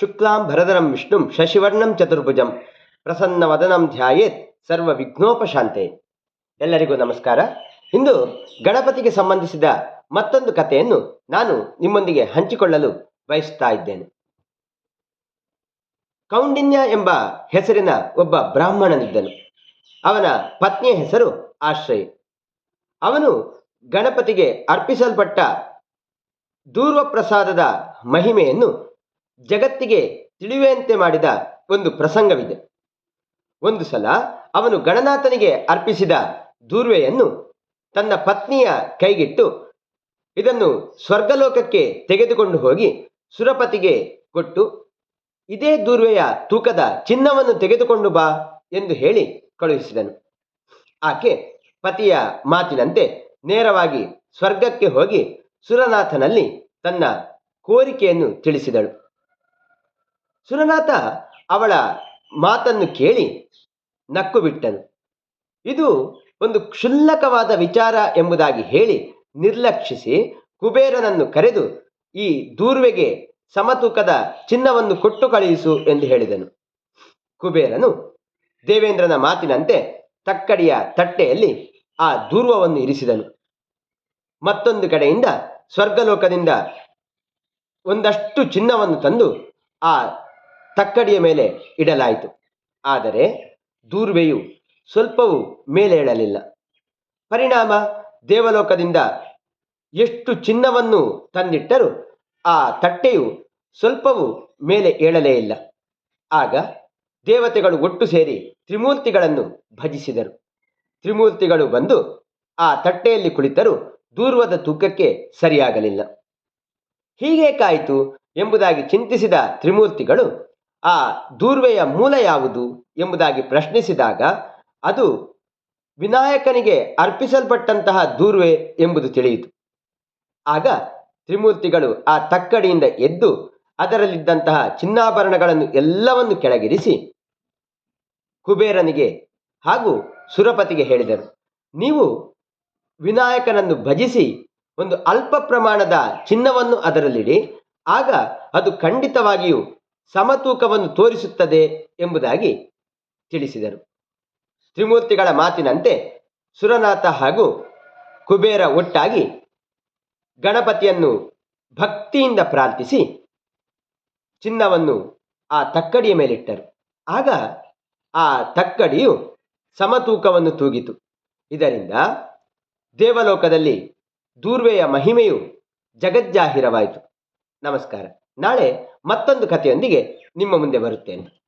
ಶುಕ್ಲಾಂ ಭರದರಂ ವಿಷ್ಣುಂ ಶಶಿವರ್ಣಂ ಚತುರ್ಭುಜಂ ಪ್ರಸನ್ನವದನಂ ಧ್ಯಾಯೇತ್ ಸರ್ವ ವಿಘ್ನೋಪಶಾಂತೆ ಎಲ್ಲರಿಗೂ ನಮಸ್ಕಾರ. ಇಂದು ಗಣಪತಿಗೆ ಸಂಬಂಧಿಸಿದ ಮತ್ತೊಂದು ಕಥೆಯನ್ನು ನಾನು ನಿಮ್ಮೊಂದಿಗೆ ಹಂಚಿಕೊಳ್ಳಲು ಬಯಸ್ತಾ ಇದ್ದೇನೆ. ಕೌಂಡಿನ್ಯ ಎಂಬ ಹೆಸರಿನ ಒಬ್ಬ ಬ್ರಾಹ್ಮಣನಿದ್ದನು. ಅವನ ಪತ್ನಿಯ ಹೆಸರು ಆಶ್ರಯ. ಅವನು ಗಣಪತಿಗೆ ಅರ್ಪಿಸಲ್ಪಟ್ಟ ದೂರ್ವ ಪ್ರಸಾದದ ಮಹಿಮೆಯನ್ನು ಜಗತ್ತಿಗೆ ತಿಳಿಯುವಂತೆ ಮಾಡಿದ ಒಂದು ಪ್ರಸಂಗವಿದೆ. ಒಂದು ಸಲ ಅವನು ಗಣನಾಥನಿಗೆ ಅರ್ಪಿಸಿದ ದೂರ್ವೆಯನ್ನು ತನ್ನ ಪತ್ನಿಯ ಕೈಗಿಟ್ಟು ಇದನ್ನು ಸ್ವರ್ಗಲೋಕಕ್ಕೆ ತೆಗೆದುಕೊಂಡು ಹೋಗಿ ಸುರಪತಿಗೆ ಕೊಟ್ಟು, ಇದೇ ದೂರ್ವೆಯ ತೂಕದ ಚಿನ್ನವನ್ನು ತೆಗೆದುಕೊಂಡು ಬಾ ಎಂದು ಹೇಳಿ ಕಳುಹಿಸಿದನು. ಆಕೆ ಪತಿಯ ಮಾತಿನಂತೆ ನೇರವಾಗಿ ಸ್ವರ್ಗಕ್ಕೆ ಹೋಗಿ ಸುರನಾಥನಲ್ಲಿ ತನ್ನ ಕೋರಿಕೆಯನ್ನು ತಿಳಿಸಿದಳು. ಸುರನಾಥ ಅವಳ ಮಾತನ್ನು ಕೇಳಿ ನಕ್ಕು ಬಿಟ್ಟನು ಇದು ಒಂದು ಕ್ಷುಲ್ಲಕವಾದ ವಿಚಾರ ಎಂಬುದಾಗಿ ಹೇಳಿ ನಿರ್ಲಕ್ಷಿಸಿ ಕುಬೇರನನ್ನು ಕರೆದು ಈ ದೂರ್ವೆಗೆ ಸಮತೂಕದ ಚಿನ್ನವನ್ನು ಕೊಟ್ಟು ಕಳುಹಿಸು ಎಂದು ಹೇಳಿದನು. ಕುಬೇರನು ದೇವೇಂದ್ರನ ಮಾತಿನಂತೆ ತಕ್ಕಡಿಯ ತಟ್ಟೆಯಲ್ಲಿ ಆ ದೂರ್ವವನ್ನು ಇರಿಸಿದನು. ಮತ್ತೊಂದು ಕಡೆಯಿಂದ ಸ್ವರ್ಗಲೋಕದಿಂದ ಒಂದಷ್ಟು ಚಿನ್ನವನ್ನು ತಂದು ಆ ತಕ್ಕಡಿಯ ಮೇಲೆ ಇಡಲಾಯಿತು. ಆದರೆ ದೂರ್ವೆಯು ಸ್ವಲ್ಪವೂ ಮೇಲೆ ಇಡಲಿಲ್ಲ ಪರಿಣಾಮ ದೇವಲೋಕದಿಂದ ಎಷ್ಟು ಚಿನ್ನವನ್ನು ತಂದಿಟ್ಟರೂ ಆ ತಟ್ಟೆಯು ಸ್ವಲ್ಪವೂ ಮೇಲೆ ಏಳಲೇ ಇಲ್ಲ. ಆಗ ದೇವತೆಗಳು ಒಟ್ಟು ಸೇರಿ ತ್ರಿಮೂರ್ತಿಗಳನ್ನು ಭಜಿಸಿದರು. ತ್ರಿಮೂರ್ತಿಗಳು ಬಂದು ಆ ತಟ್ಟೆಯಲ್ಲಿ ಕುಳಿತರೂ ದೂರ್ವದ ತೂಕಕ್ಕೆ ಸರಿಯಾಗಲಿಲ್ಲ. ಹೀಗೇಕಾಯಿತು ಎಂಬುದಾಗಿ ಚಿಂತಿಸಿದ ತ್ರಿಮೂರ್ತಿಗಳು ಆ ದೂರ್ವೆಯ ಮೂಲ ಯಾವುದು ಎಂಬುದಾಗಿ ಪ್ರಶ್ನಿಸಿದಾಗ ಅದು ವಿನಾಯಕನಿಗೆ ಅರ್ಪಿಸಲ್ಪಟ್ಟಂತಹ ದೂರ್ವೆ ಎಂಬುದು ತಿಳಿಯಿತು. ಆಗ ತ್ರಿಮೂರ್ತಿಗಳು ಆ ತಕ್ಕಡಿಯಿಂದ ಎದ್ದು ಅದರಲ್ಲಿದ್ದಂತಹ ಚಿನ್ನಾಭರಣಗಳನ್ನು ಎಲ್ಲವನ್ನು ಕೆಳಗಿರಿಸಿ ಕುಬೇರನಿಗೆ ಹಾಗೂ ಸುರಪತಿಗೆ ಹೇಳಿದರು, ನೀವು ವಿನಾಯಕನನ್ನು ಭಜಿಸಿ ಒಂದು ಅಲ್ಪ ಪ್ರಮಾಣದ ಚಿನ್ನವನ್ನು ಅದರಲ್ಲಿಡಿ, ಆಗ ಅದು ಖಂಡಿತವಾಗಿಯೂ ಸಮತೂಕವನ್ನು ತೋರಿಸುತ್ತದೆ ಎಂಬುದಾಗಿ ತಿಳಿಸಿದರು. ತ್ರಿಮೂರ್ತಿಗಳ ಮಾತಿನಂತೆ ಸುರನಾಥ ಹಾಗೂ ಕುಬೇರ ಒಟ್ಟಾಗಿ ಗಣಪತಿಯನ್ನು ಭಕ್ತಿಯಿಂದ ಪ್ರಾರ್ಥಿಸಿ ಚಿನ್ನವನ್ನು ಆ ತಕ್ಕಡಿಯ ಮೇಲಿಟ್ಟರು. ಆಗ ಆ ತಕ್ಕಡಿಯು ಸಮತೂಕವನ್ನು ತೂಗಿತು. ಇದರಿಂದ ದೇವಲೋಕದಲ್ಲಿ ದೂರ್ವೆಯ ಮಹಿಮೆಯು ಜಗಜ್ಜಾಹಿರವಾಯಿತು. ನಮಸ್ಕಾರ. ನಾಳೆ ಮತ್ತೊಂದು ಕಥೆಯೊಂದಿಗೆ ನಿಮ್ಮ ಮುಂದೆ ಬರುತ್ತೇನೆ.